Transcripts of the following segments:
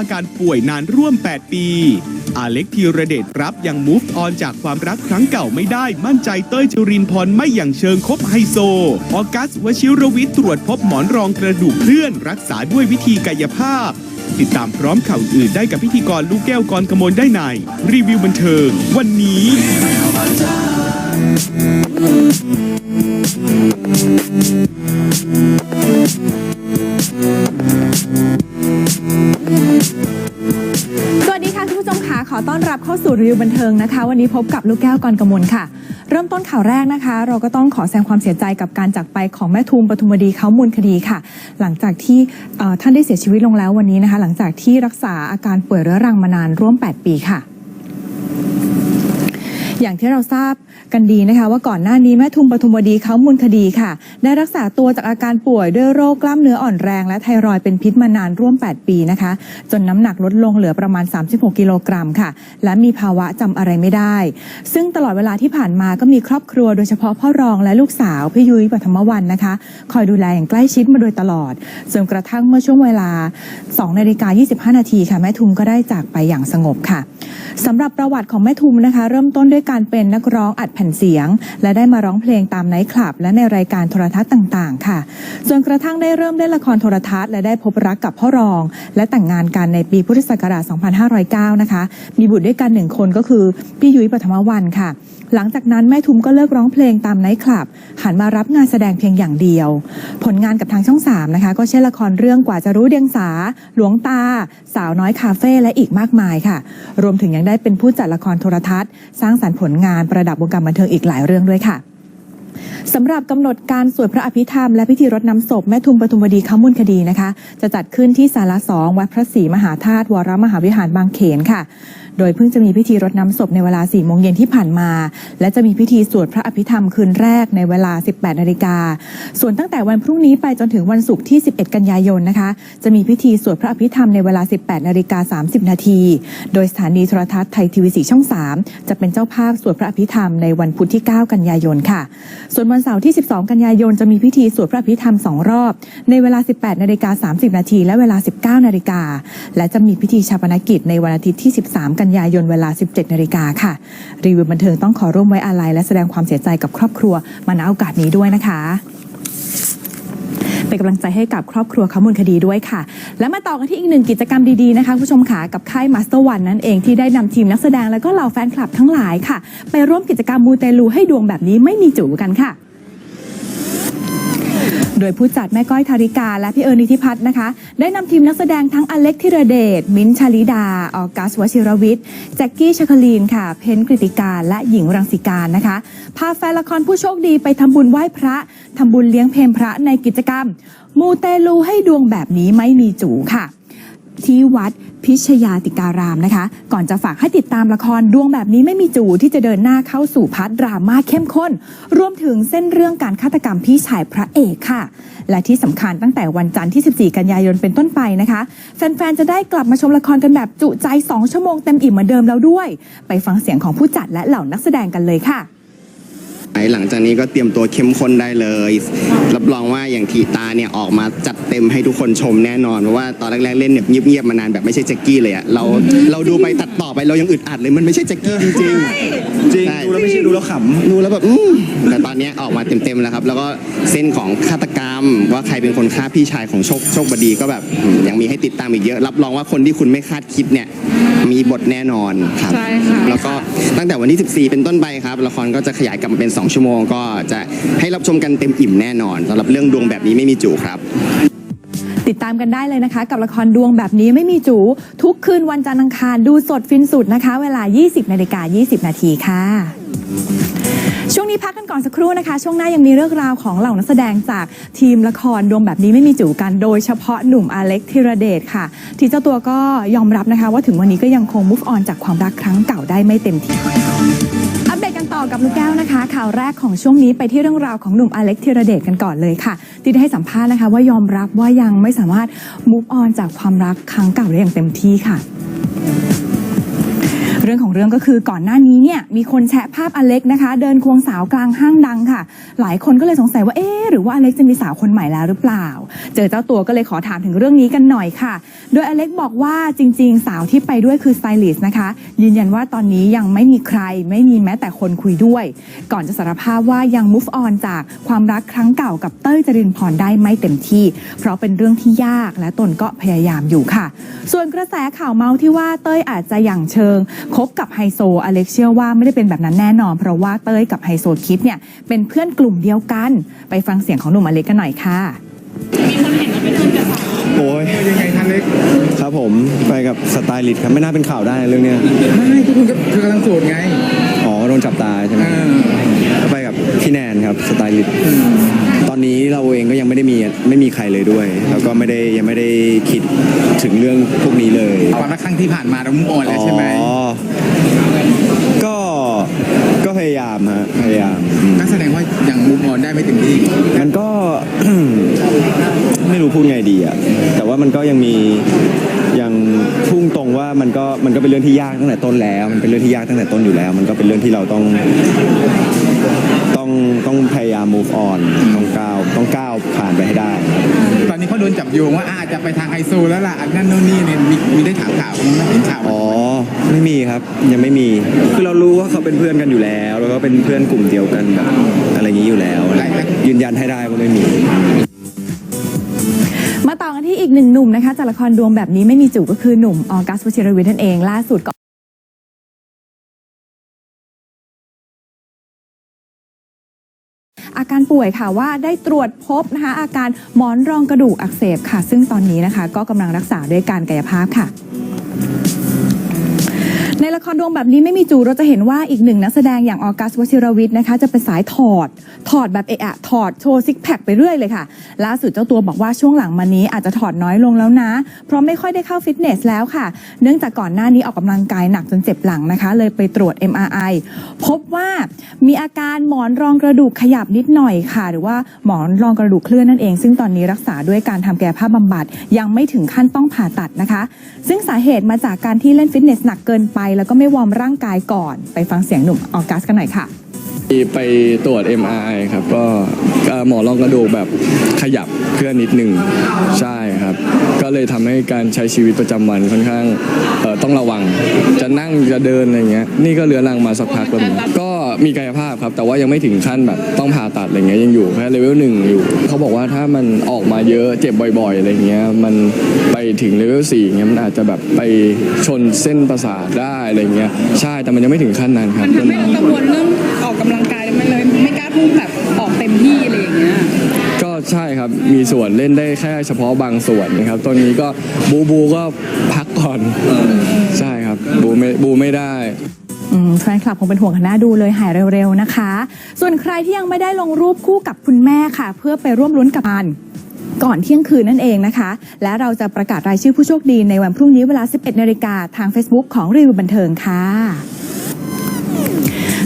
อาการป่วยนานร่วม 8 ปี อาเล็กธีระเดชรับยัง move on จากความรักครั้งเก่าไม่ได้ มั่นใจเต้ยจรินพรไม่อย่างเชิงคบไฮโซ ออกัสวชิรวิทย์ตรวจพบหมอนรองกระดูกเคลื่อน รักษาด้วยวิธีกายภาพ ติดตามพร้อมข่าวอื่นได้กับพิธีกรลูกแก้วกรกมลได้ใน รีวิวบันเทิง วันนี้ ขอต้อนรับเข้าสู่รีวิวบันเทิงนะคะ วันนี้พบกับลูกแก้วกรกมลค่ะ เริ่มต้นข่าวแรกนะคะ เราก็ต้องขอแสดงความเสียใจกับการจากไปของแม่ทูมปทุมวดีเขามูลคดีค่ะ หลังจากที่ท่านได้เสียชีวิตลงแล้ววันนี้นะคะ หลังจากที่รักษาอาการป่วยเรื้อรังมานานร่วม 8 ปีค่ะ อย่างที่เราทราบกันดีนะคะ ว่าก่อนหน้านี้แม่ทุมปทุมวดีเขามูลคดีค่ะ ได้รักษาตัวจากอาการป่วยด้วยโรคกล้ามเนื้ออ่อนแรง และไทรอยด์เป็นพิษมานานร่วม 8 ปีนะคะ จนน้ำหนักลดลงเหลือประมาณ 36 กิโลกรัมค่ะ และมีภาวะจำอะไรไม่ได้ ซึ่งตลอดเวลาที่ผ่านมาก็มีครอบครัวโดยเฉพาะพ่อรองและลูกสาวพี่ยุ้ยปฐมวันนะคะ คอยดูแลอย่างใกล้ชิดมาโดยตลอดจนกระทั่งเมื่อช่วงเวลา2นาฬิกา25 นาทีค่ะแม่ทุมก็ได้จากไปอย่างสงบค่ะสำหรับประวัติของแม่ทุมนะคะ เริ่มต้นด้วยการเป็นนักร้องอัดแผ่นเสียง และได้มาร้องเพลงตามไนท์คลับ และในรายการโทรทัศน์ต่างๆ ค่ะ จนกระทั่งได้เริ่มเล่นละครโทรทัศน์ และได้พบรักกับพ่อรอง และแต่งงานกันในปีพุทธศักราช 2509 นะคะ มีบุตรด้วยกันหนึ่งคนก็คือพี่ยุ้ยปฐมวันค่ะ หลังจากนั้นแม่ทุมก็เลิกร้องเพลงตามไนท์คลับ หันมารับงานแสดงเพียงอย่างเดียว ผลงานกับทางช่อง3นะคะ ก็เช่นละครเรื่องกว่าจะรู้เดียงสา หลวงตา สาวน้อยคาเฟ่และอีกมากมายค่ะ รวมถึงยังได้เป็นผู้จัดละครโทรทัศน์ สร้างสรรค์ผลงานประดับวงการบันเทิงอีกหลายเรื่องด้วยค่ะ สำหรับกำหนดการสวดพระอภิธรรมและพิธีรดน้ำศพแม่ทุมปทุมวดีข้ามูลคดีนะคะ จะจัดขึ้นที่ศาลาสองวัดพระศรีมหาธาตุวรมหาวิหารบางเขนค่ะ โดยเพิ่งจะมีพิธีรดน้ำศพในเวลา4โมงเย็นที่ผ่านมา และจะมีพิธีสวดพระอภิธรรมคืนแรกในเวลา 18นาฬิกาส่วนตั้งแต่วันพรุ่งนี้ไปจนถึงวันศุกร์ที่ 11 กันยายนนะคะ จะมีพิธีสวดพระอภิธรรมในเวลา 18นาฬิกา30นาทีโดยสถานีโทรทัศน์ไทยทีวีสีช่อง 3 จะเป็นเจ้าภาพสวดพระอภิธรรมในวันพุธที่ 9 กันยายนค่ะส่วนวันเสาร์ที่ 12 กันยายนจะมีพิธีสวดพระพิธรรมสองรอบ ในเวลา 18 นาฬิกา 30 นาทีและเวลา 19 นาฬิกา และจะมีพิธีชาปนกิจในวันอาทิตย์ที่ 13 กันยายนเวลา 17 นาฬิกาค่ะ รีวิวบันเทิงต้องขอร่วมไว้อาลัยและแสดงความเสียใจกับครอบครัวมาณโอกาสนี้ด้วยนะคะ เป็นกำลังใจให้กับครอบครัวขมูลคดีด้วยค่ะ และมาต่อกันที่อีกหนึ่งกิจกรรมดีๆนะคะผู้ชมขากับค่ายมาสเตอร์วันนั่นเองที่ได้นำทีมนักแสดงและก็เหล่าแฟนคลับทั้งหลายค่ะ ไปร่วมกิจกรรมมูเตลูให้ดวงแบบนี้ไม่มีจู่กันค่ะ โดยผู้จัดแม่ก้อยธาริกา และพี่เอิญนิธิพัฒน์นะคะ ได้นำทีมนักแสดงทั้งอเล็กธิรเดช มิ้นชาลิดา ออกัสวชิรวิทย์ แจ็กกี้ชคลีนค่ะ เพนกิติการ และหญิงรังสิการนะคะ พาแฟนละครผู้โชคดีไปทำบุญไหว้พระทำบุญเลี้ยงเพลพระในกิจกรรม มูเตลูให้ดวงแบบนี้ไม่มีจูค่ะ ที่วัดพิชยาติการามนะคะ ก่อนจะฝากให้ติดตามละครดวงแบบนี้ไม่มีจู่ที่จะเดินหน้าเข้าสู่พัดดราม่าเข้มข้น รวมถึงเส้นเรื่องการฆาตกรรมพี่ชายพระเอกค่ะ และที่สำคัญตั้งแต่วันจันทร์ที่ 14 กันยายนเป็นต้นไปนะคะ แฟนๆ จะได้กลับมาชมละครกันแบบจุใจ 2 ชั่วโมงเต็มอิ่มเหมือนเดิมแล้วด้วย ไปฟังเสียงของผู้จัดและเหล่านักแสดงกันเลยค่ะ หลังจากนี้ก็เตรียมตัวเข้มข้นได้เลย รับรองว่าอย่างทีตาเนี่ยออกมาจัดเต็มให้ทุกคนชมแน่นอนเพราะว่าตอนแรกๆเล่นเนี่ยเงียบๆมานานแบบไม่ใช่แจ็คกี้เลยอะเราเราดูไปตัด อไปเรายังอึดอัดเลยมันไม่ใช่แจ็คกี้จริงๆจริงใช่ดูแล้วไม่ใช่ดูแล้วขดูแล้วแบบอืมแต่ตอนเนี้ยออกมาเต็มๆแล้วครับ แล้วก็เส้นของฆาตกรรม ว่าใครเป็นคนฆ่าพี่ชายของโชคโชคบดีก็แบบอืมยังมีให้ติดตามอีกเยอะ รับรองว่าคนที่คุณไม่คาดคิดเนี่ยมีบทแน่นอนครับ ใช่ค่ะ แล้วก็ตั้งแต่วันที่ 14 เป็นต้นไปครับ ละครก็จะขยายกลับมาเป็น 2 ชั่วโมง ก็จะให้รับชมกันเต็มอิ่มแน่นอนสำหรับเรื่องดวงแบบนี้ไม่มีจู่ครับ ติดตามกันได้เลยนะคะ กับละครดวงแบบนี้ไม่มีจู ทุกคืนวันจันทร์อังคารดูสดฟินสุดนะคะ เวลา 20นาฬิกา20 นาทีค่ะ ช่วงนี้พักกันก่อนสักครู่นะคะ ช่วงหน้ายังมีเรื่องราวของเหล่านักแสดงจากทีมละครดวงแบบนี้ไม่มีจู่กันโดยเฉพาะหนุ่มอเล็กธีรเดชค่ะ ที่เจ้าตัวก็ยอมรับนะคะ ว่าถึงวันนี้ก็ยังคง move on จากความรักครั้งเก่าได้ไม่เต็มที่อัปเดตกันต่อกับลูกแก้วนะคะ ข่าวแรกของช่วงนี้ไปที่เรื่องราวของหนุ่มอเล็กธีรเดชกันก่อนเลยค่ะ ที่ได้ให้สัมภาษณ์นะคะ ว่ายอมรับว่ายังไม่สามารถ move on จากความรักครั้งเก่าได้อย่างเต็มที่ค่ะ รื่องของเรื่องก็คือก่อนหน้านี้เนี่ยมีคนแชะภาพอเล็กนะคะ เดินควงสาวกลางห้างดังค่ะ หลายคนก็เลยสงสัยว่าเอ๊ะหรือว่าอเล็กจะมีสาวคนใหม่แล้วหรือเปล่า เจอเจ้าตัวก็เลยขอถามถึงเรื่องนี้กันหน่อยค่ะ โดยอเล็กบอกว่าจริง ๆ สาวที่ไปด้วยคือสไตลิสต์นะคะ ยืนยันว่าตอนนี้ยังไม่มีใครไม่มีแม้แต่คนคุยด้วย ก่อนจะสารภาพว่ายัง move on จากความรักครั้งเก่ากับเต้ยจรินพรได้ไม่เต็มที่ เพราะเป็นเรื่องที่ยากและตนก็พยายามอยู่ค่ะ ส่วนกระแสข่าวเมาส์ที่ว่าเต้ยอาจจะอย่างเชิงคบกับไฮโซอเล็กเชื่อว่าไม่ได้เป็นแบบนั้นแน่นอน เพราะว่าเต้ยกับไฮโซคิดเนี่ยเป็นเพื่อนกลุ่มเดียวกัน ไปฟังเสียงของหนุ่มอเล็กกันหน่อยค่ะโอ้ยยังไงทันเล็กครับผมไปกับสไตลิสต์ครับไม่น่าเป็นข่าวได้เรื่องเนี้ยไม่ทุกคนก็คือกำลังโสดไงอ๋อโดนจับตาใช่ไหมเออก็ไปกับพี่แนนครับสไตลิสต์ตอนนี้เราเองก็ยังไม่ได้มีไม่มีใครเลยด้วย แล้วก็ไม่ได้ยังไม่ได้คิดถึงเรื่องพวกนี้เลย ความรักครั้งที่ผ่านมาเรามุ่งออนแล้วใช่ไหมอ๋อก็ก็พยายามฮะพยายามอืมก็แสดงว่ายังมุ่งออนได้ไม่เต็มที่มันก็ ไม่รู้พูดไงดีอะแต่ว่ามันก็ยังมียังพุ่งตรงว่ามันก็มันก็เป็นเรื่องที่ยากตั้งแต่ต้นแล้ว มันเป็นเรื่องที่ยากตั้งแต่ต้นอยู่แล้ว มันก็เป็นเรื่องที่เราต้อง ต้องต้องพยายาม move on ต้องก้าวต้องก้าว ผ่านไปให้ได้ครับตอนนี้เขาโดนจับโยงว่าอาจจะไปทางไฮโซแล้วล่ะอันนั้นโน่นนี่เนี่ยมีมีได้ถามข่าวมั้ยเห็นข่าวอ๋อไม่มีครับยังไม่มีคือเรารู้ว่าเขาเป็นเพื่อนกันอยู่แล้ว แล้วก็เป็นเพื่อนกลุ่มเดียวกันแบบอะไรอย่างนี้อยู่แล้ว ยืนยันให้ได้ว่าไม่มีมาต่อกันที่อีกหนึ่งหนุ่มนะคะจากละครดวงแบบนี้ไม่มีจู่ก็คือหนุ่มออกัสวชิรวิทย์นั่นเองล่าสุดก็ การป่วยค่ะว่าได้ตรวจพบนะคะอาการหมอนรองกระดูกอักเสบค่ะ ซึ่งตอนนี้นะคะ ก็กำลังรักษาด้วยการกายภาพค่ะ ในละครดวงแบบนี้ไม่มีจูเราจะเห็นว่าอีกหนึ่งนักแสดงอย่างออกัสวชิรวิทย์นะคะจะเป็นสายถอด ถอดแบบเอะอะถอดโชว์ซิกแพคไปเรื่อยเลยค่ะ ล่าสุดเจ้าตัวบอกว่าช่วงหลังมานี้อาจจะถอดน้อยลงแล้วนะ เพราะไม่ค่อยได้เข้าฟิตเนสแล้วค่ะ เนื่องจากก่อนหน้านี้ออกกำลังกายหนักจนเจ็บหลังนะคะ เลยไปตรวจ MRI พบว่ามีอาการหมอนรองกระดูกขยับนิดหน่อยค่ะ หรือว่าหมอนรองกระดูกเคลื่อนนั่นเอง ซึ่งตอนนี้รักษาด้วยการทำกายภาพบำบัดยังไม่ถึงขั้นต้องผ่าตัดนะคะ ซึ่งสาเหตุมาจากการที่เล่นฟิตเนสหนักเกินไปแล้วก็ไม่วอร์มร่างกายก่อน ไปฟังเสียงหนุ่มออกัสกันหน่อยค่ะไปตรวจ MRI ครับก็หมอรองกระดูกแบบขยับเคลื่อนนิดหนึ่งใช่ครับ ก็เลยทำให้การใช้ชีวิตประจำวันค่อนข้างต้องระวัง จะนั่งจะเดินอะไรเงี้ยนี่ก็เรื้อรังมาสักพักแล้วก็มีกายภาพครับ แต่ว่ายังไม่ถึงขั้นแบบต้องผ่าตัดอะไรเงี้ยยังอยู่แค่เลเวลหนึ่งอยู่เขาบอกว่าถ้ามันออกมาเยอะเจ็บบ่อยๆอะไรเงี้ยมันไป ถึงเลเวลสี่เงี้ยมันอาจจะแบบไปชนเส้นประสาทได้อะไรเงี้ยใช่แต่มันยังไม่ถึงขั้นนั้นครับ มันทำให้เรากังวลเรื่องออกกำลังกายมันเลยไม่กล้าพุ่งแบบออกเต็มที่อะไรอย่างเงี้ย ก็ใช่ครับ มีส่วนเล่นได้แค่เฉพาะบางส่วนนะครับ ตอนนี้ก็บูบูก็พักก่อน ใช่ครับ บูไม่บูไม่ได้ อืมแฟนคลับคงเป็นห่วงกันหน้าดูเลยหายเร็วๆนะคะ ส่วนใครที่ยังไม่ได้ลงรูปคู่กับคุณแม่ค่ะ เพื่อไปร่วมลุ้นกับมัน ก่อนเที่ยงคืนนั่นเองนะคะ และเราจะประกาศรายชื่อผู้โชคดีในวันพรุ่งนี้เวลา 11นาฬิกาทาง Facebook ของรีวิวบันเทิงค่ะ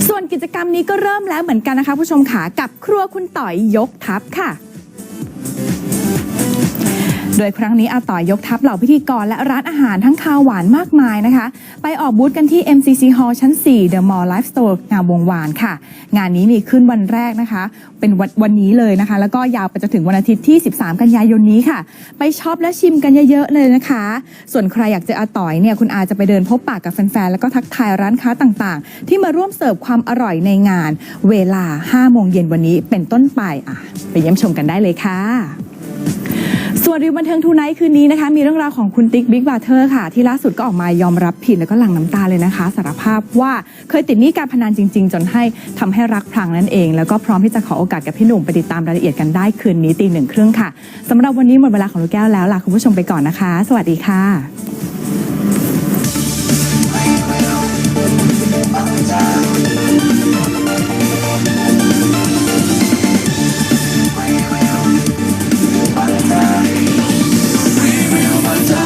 ส่วนกิจกรรมนี้ก็เริ่มแล้วเหมือนกันนะคะ ผู้ชมขากับครัวคุณต่อยยกทัพค่ะ โดยครั้งนี้อาต่อยยกทัพเหล่าพิธีกรและร้านอาหารทั้งคาวหวานมากมายนะคะ ไปออกบูธกันที่ MCC Hall ชั้น 4 The Mall Life Store งามวงวานค่ะ งานนี้มีขึ้นวันแรกนะคะ เป็นวันวันนี้เลยนะคะ แล้วก็ยาวไปจนถึงวันอาทิตย์ที่ 13 กันยายนนี้ค่ะ ไปช็อปและชิมกันเยอะๆเลยนะคะ ส่วนใครอยากเจออาต่อยเนี่ยคุณอาจะไปเดินพบปากกับแฟนๆแล้วก็ทักทายร้านค้าต่างๆ ที่มาร่วมเสิร์ฟความอร่อยในงาน เวลา5โมงเย็นวันนี้เป็นต้นไปอะไปเยี่ยมชมกันได้เลยค่ะ ส่วนรีวิวบันเทิงทูไนท์คืนนี้นะคะ มีเรื่องราวของคุณติ๊กบิ๊กบาเทอร์ค่ะ ที่ล่าสุดก็ออกมายอมรับผิดแล้วก็หลั่งน้ำตาเลยนะคะ สารภาพว่าเคยติดหนี้การพนันจริง ๆ จนให้ทำให้รักพลังนั่นเอง แล้วก็พร้อมที่จะขอโอกาสกับพี่หนุ่มไปติดตามรายละเอียดกันได้คืนนี้ตีหนึ่งครึ่งค่ะสำหรับวันนี้หมดเวลาของลูกแก้วแล้วลาคุณผู้ชมไปก่อนนะคะ สวัสดีค่ะ